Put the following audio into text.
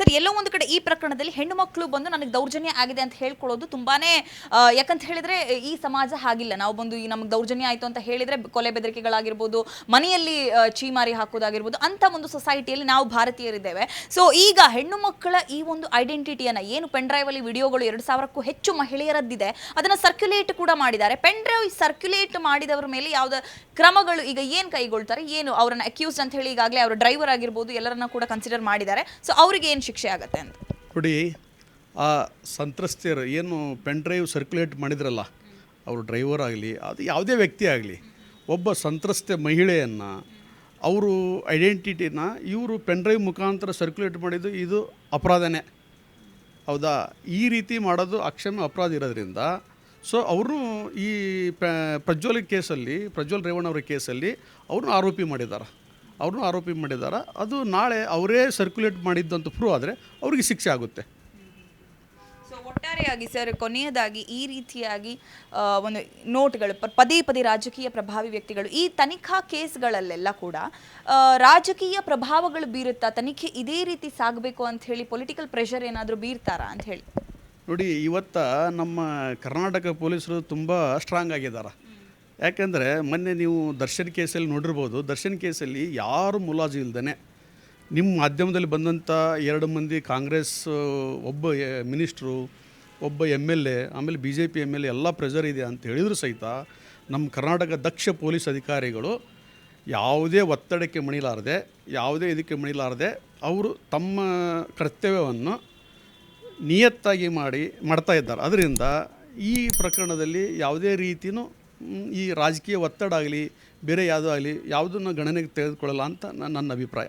Sir, ಎಲ್ಲೋ ಒಂದು ಕಡೆ ಈ ಪ್ರಕರಣದಲ್ಲಿ ಹೆಣ್ಣು ಮಕ್ಕಳು ಬಂದು ನನಗೆ ದೌರ್ಜನ್ಯ ಆಗಿದೆ ಅಂತ ಹೇಳ್ಕೊಳ್ಳೋದು ತುಂಬಾನೇ ಯಾಕಂತ ಹೇಳಿದ್ರೆ ಈ ಸಮಾಜ ಹಾಗಿಲ್ಲ. ನಾವು ಬಂದು ಈ ನಮಗೆ ದೌರ್ಜನ್ಯ ಆಯ್ತು ಅಂತ ಹೇಳಿದ್ರೆ ಕೊಲೆ ಬೆದರಿಕೆಗಳಾಗಿರ್ಬೋದು, ಮನೆಯಲ್ಲಿ ಚೀಮಾರಿ ಹಾಕೋದಾಗಿರ್ಬೋದು ಅಂತ ಒಂದು ಸೊಸೈಟಿಯಲ್ಲಿ ನಾವು ಭಾರತೀಯರಿದ್ದೇವೆ. ಸೊ, ಈಗ ಹೆಣ್ಣು ಮಕ್ಕಳ ಈ ಒಂದು ಐಡೆಂಟಿಟಿಯನ್ನ, ಏನು ಪೆನ್ ಡ್ರೈವ್ ಅಲ್ಲಿ ವಿಡಿಯೋಗಳು ಎರಡು ಸಾವಿರಕ್ಕೂ ಹೆಚ್ಚು ಮಹಿಳೆಯರದ್ದಿದೆ, ಅದನ್ನ ಸರ್ಕ್ಯುಲೇಟ್ ಕೂಡ ಮಾಡಿದ್ದಾರೆ. ಪೆನ್ ಡ್ರೈವ್ ಸರ್ಕ್ಯುಲೇಟ್ ಮಾಡಿದವರ ಮೇಲೆ ಯಾವ್ದು ಕ್ರಮಗಳು ಈಗ ಏನ್ ಕೈಗೊಳ್ತಾರೆ, ಏನು ಅವರನ್ನ ಅಕ್ಯೂಸ್ ಅಂತ ಹೇಳಿ ಈಗಾಗಲೇ ಅವರ ಡ್ರೈವರ್ ಆಗಿರ್ಬೋದು, ಎಲ್ಲರನ್ನ ಕೂಡ ಕನ್ಸಿಡರ್ ಮಾಡಿದ್ದಾರೆ. ಸೊ, ಅವರಿಗೆ ಏನು ಶಿಕ್ಷೆ ಆಗುತ್ತೆ ಅಂತ. ನೋಡಿ, ಆ ಸಂತ್ರಸ್ತೆಯರು ಏನು ಪೆನ್ ಡ್ರೈವ್ ಸರ್ಕ್ಯುಲೇಟ್ ಮಾಡಿದ್ರಲ್ಲ, ಅವರು ಡ್ರೈವರ್ ಆಗಲಿ, ಅದು ಯಾವುದೇ ವ್ಯಕ್ತಿ ಆಗಲಿ, ಒಬ್ಬ ಸಂತ್ರಸ್ತೆ ಮಹಿಳೆಯನ್ನು, ಅವರು ಐಡೆಂಟಿಟಿನ ಇವರು ಪೆನ್ ಡ್ರೈವ್ ಮುಖಾಂತರ ಸರ್ಕ್ಯುಲೇಟ್ ಮಾಡಿದ್ದು ಇದು ಅಪರಾಧನೇ. ಹೌದಾ? ಈ ರೀತಿ ಮಾಡೋದು ಅಕ್ಷಮ್ಯ ಅಪರಾಧ ಇರೋದ್ರಿಂದ ಸೊ ಅವರು ಈ ಪ್ರಜ್ವಲ್ ಕೇಸಲ್ಲಿ, ಪ್ರಜ್ವಲ್ ರೇವಣ್ಣ ಅವರ ಕೇಸಲ್ಲಿ ಅವ್ರನ್ನ ಆರೋಪಿ ಮಾಡಿದ್ದಾರೆ ಅವ್ರನ್ನೂ ಆರೋಪಿ ಮಾಡಿದ್ದಾರೆ ಅದು ನಾಳೆ ಅವರೇ ಸರ್ಕ್ಯುಲೇಟ್ ಮಾಡಿದ್ದಂತ ಪ್ರೂವ್ ಆದರೆ ಅವ್ರಿಗೆ ಶಿಕ್ಷೆ ಆಗುತ್ತೆ. ಸೊ ಒಟ್ಟಾರೆಯಾಗಿ ಸರ್ ಕೊನೆಯದಾಗಿ ಈ ರೀತಿಯಾಗಿ ಒಂದು ನೋಟ್ಗಳು ಪದೇ ಪದೇ ರಾಜಕೀಯ ಪ್ರಭಾವಿ ವ್ಯಕ್ತಿಗಳು ಈ ತನಿಖಾ ಕೇಸ್ಗಳಲ್ಲೆಲ್ಲ ಕೂಡ ರಾಜಕೀಯ ಪ್ರಭಾವಗಳು ಬೀರುತ್ತಾ ತನಿಖೆ ಇದೇ ರೀತಿ ಸಾಗಬೇಕು ಅಂತ ಹೇಳಿ ಪೊಲಿಟಿಕಲ್ ಪ್ರೆಷರ್ ಏನಾದರೂ ಬೀರ್ತಾರಾ ಅಂತ ಹೇಳಿ. ನೋಡಿ ಇವತ್ತ ನಮ್ಮ ಕರ್ನಾಟಕ ಪೊಲೀಸರು ತುಂಬ ಸ್ಟ್ರಾಂಗ್ ಆಗಿದ್ದಾರೆ ಯಾಕೆಂದರೆ ಮೊನ್ನೆ ನೀವು ದರ್ಶನ್ ಕೇಸಲ್ಲಿ ನೋಡಿರ್ಬೋದು, ದರ್ಶನ್ ಕೇಸಲ್ಲಿ ಯಾರು ಮುಲಾಜು ಇಲ್ದೇ ನಿಮ್ಮ ಮಾಧ್ಯಮದಲ್ಲಿ ಬಂದಂಥ ಎರಡು ಮಂದಿ ಕಾಂಗ್ರೆಸ್, ಒಬ್ಬ ಮಿನಿಸ್ಟ್ರು, ಒಬ್ಬ ಎಂ ಎಲ್ ಎ, ಆಮೇಲೆ B J P M L A ಎಲ್ಲ ಪ್ರೆಷರ್ ಇದೆ ಅಂತ ಹೇಳಿದ್ರು ಸಹಿತ ನಮ್ಮ ಕರ್ನಾಟಕ ದಕ್ಷ ಪೊಲೀಸ್ ಅಧಿಕಾರಿಗಳು ಯಾವುದೇ ಒತ್ತಡಕ್ಕೆ ಮಣಿಲಾರದೆ, ಯಾವುದೇ ಇದಕ್ಕೆ ಮಣಿಲಾರದೆ ಅವರು ತಮ್ಮ ಕರ್ತವ್ಯವನ್ನು ನಿಯತ್ತಾಗಿ ಮಾಡಿ, ಮಾಡ್ತಾ ಇದ್ದಾರೆ. ಅದರಿಂದ ಈ ಪ್ರಕರಣದಲ್ಲಿ ಯಾವುದೇ ರೀತಿಯೂ ಈ ರಾಜಕೀಯ ಒತ್ತಡ ಆಗಲಿ ಬೇರೆ ಯಾವುದೂ ಆಗಲಿ ಯಾವುದನ್ನು ಗಣನೆಗೆ ತೆಗೆದುಕೊಳ್ಳಲ್ಲ ಅಂತ ನನ್ನ ಅಭಿಪ್ರಾಯ.